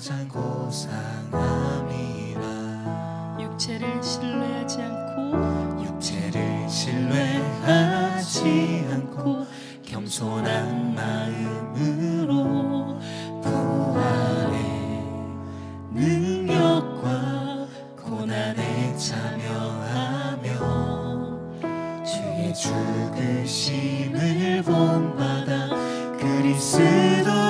가장 고상함이라. 육체를 신뢰하지 않고 육체를 신뢰하지 않고 겸손한 마음으로 부활의 능력과 고난에 참여하며 주의 죽으심을 본받아 그리스도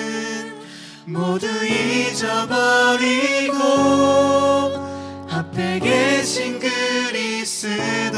모두 잊어버리고 앞에 계신 그리스도께로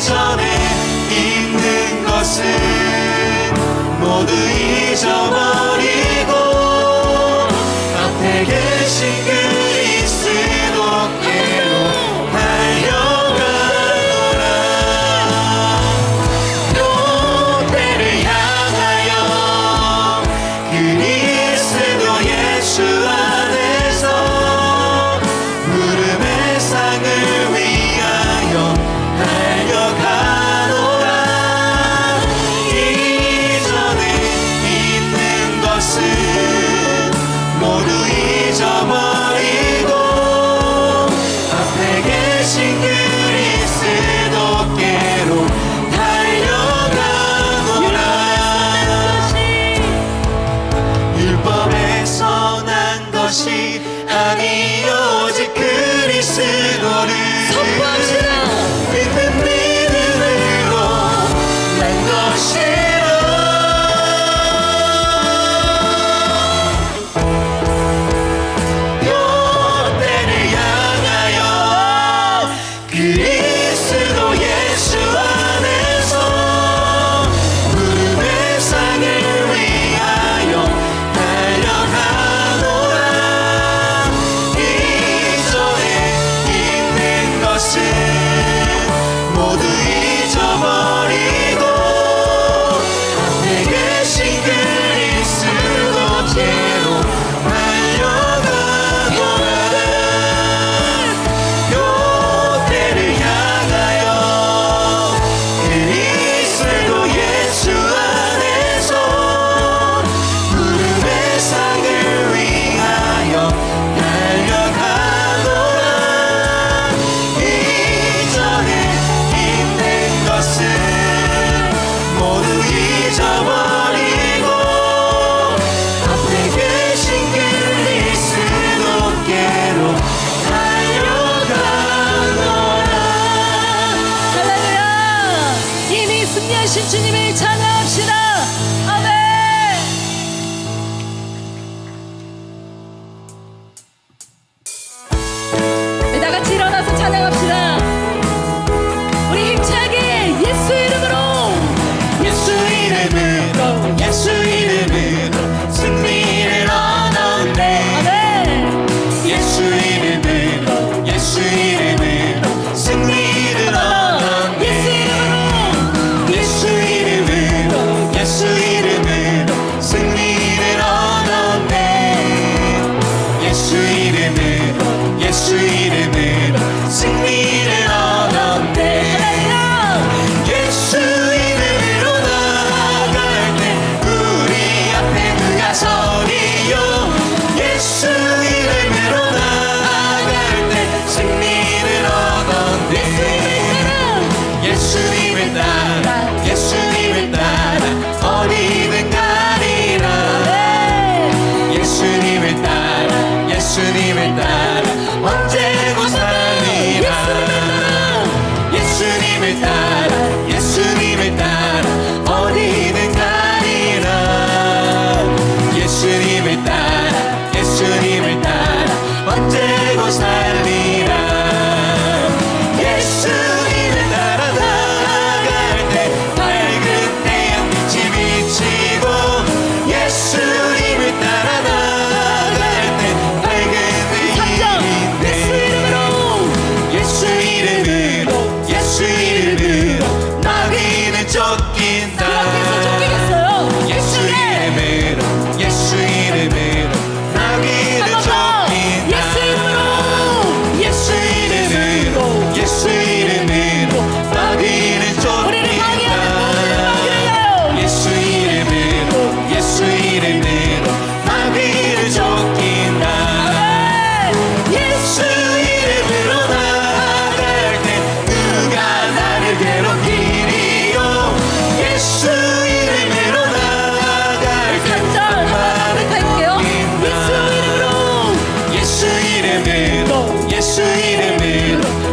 전에 있는 것은 모두 잊어버리고 앞에 계신 그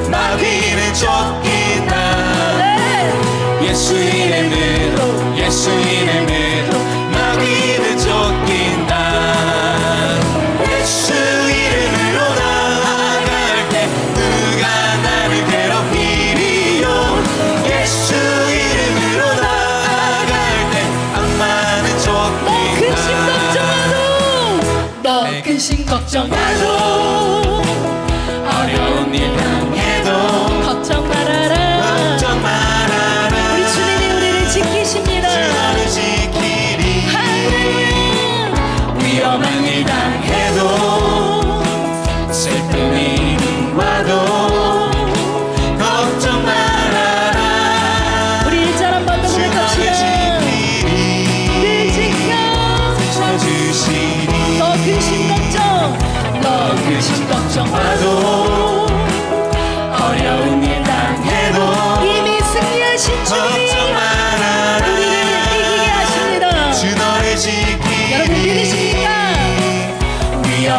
마비를 쫓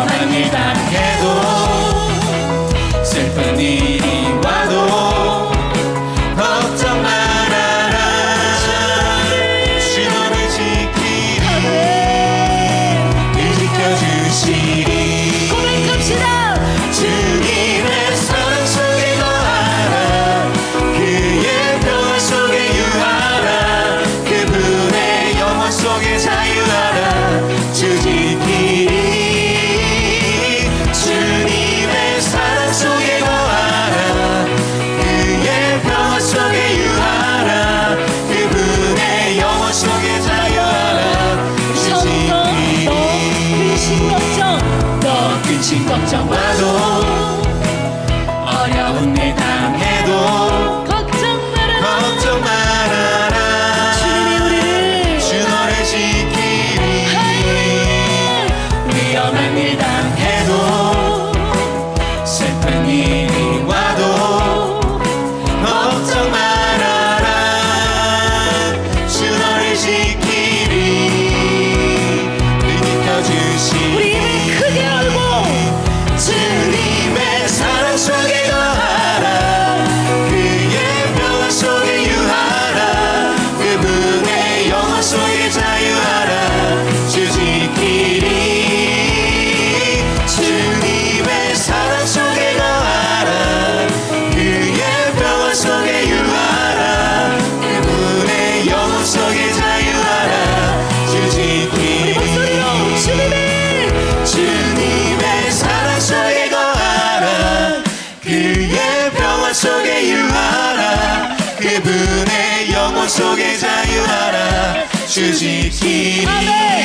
Dominidad. seeking. 속에 자유하라. 주지키. 아멘.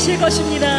이기실 것입니다.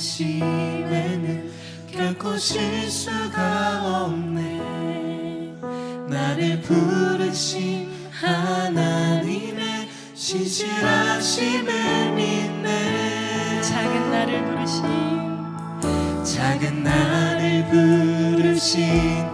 관심에는 결코 실수가 없네. 나를 부르신 하나님의 신실하심을 믿네. 작은 나를 부르신 작은 나를 부르신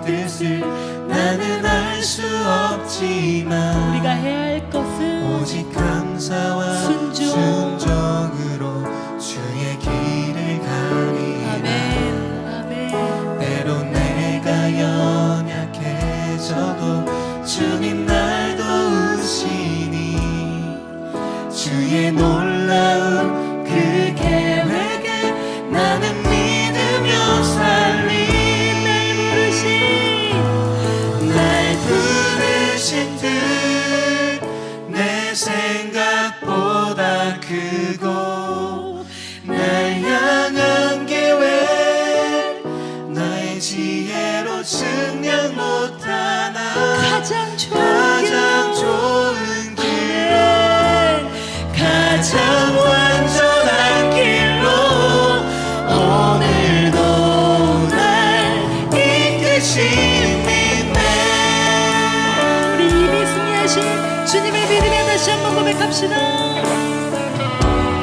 부르시다.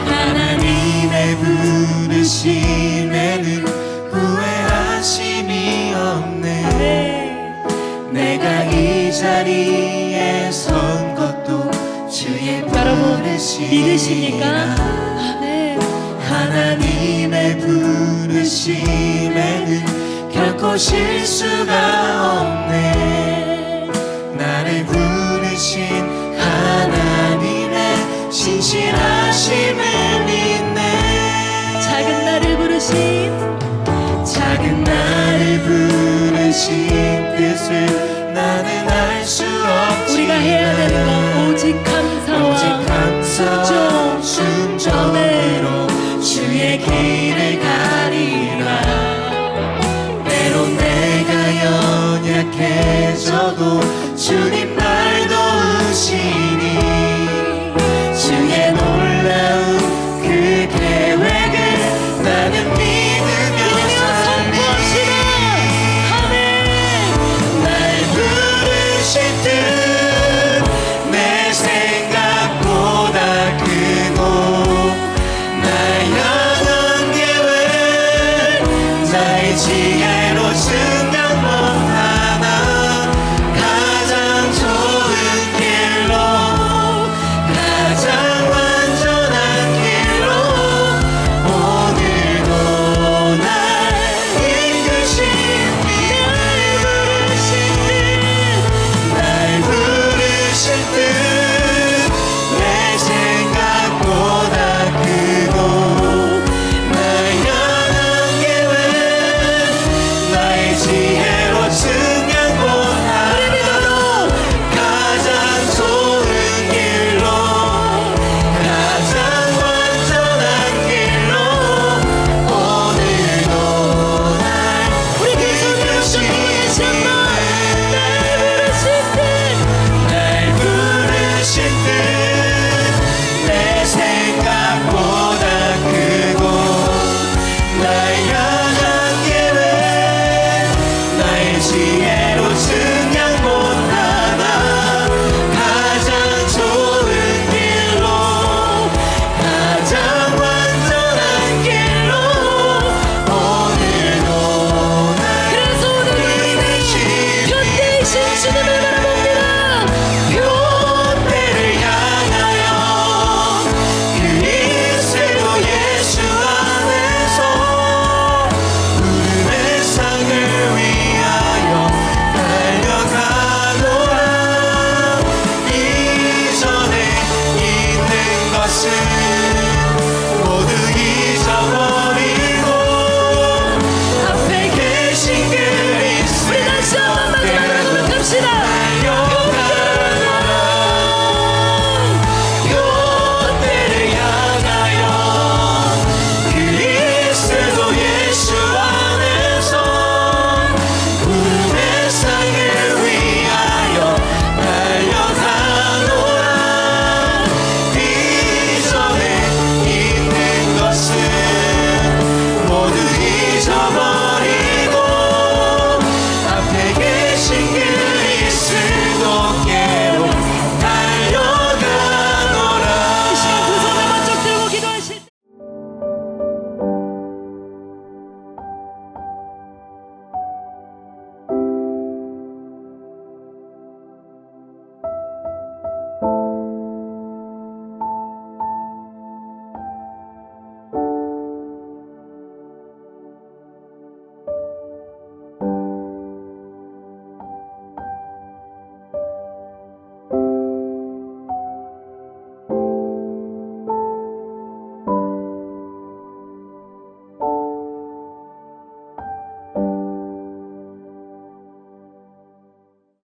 하나님의 부르심에는 후회하심이 없네. 내가 이 자리에 선 것도 주의 부르심이라. 믿으십니까? 네. 하나님의 부르심에는 결코 실수가 없네. 되신 뜻을 나는 알 수 없지. 우리가 해야 되는 건 오직 감사와 오직 감사 순종. 순종으로 주의 길을 가리라. 때론 내가 연약해져도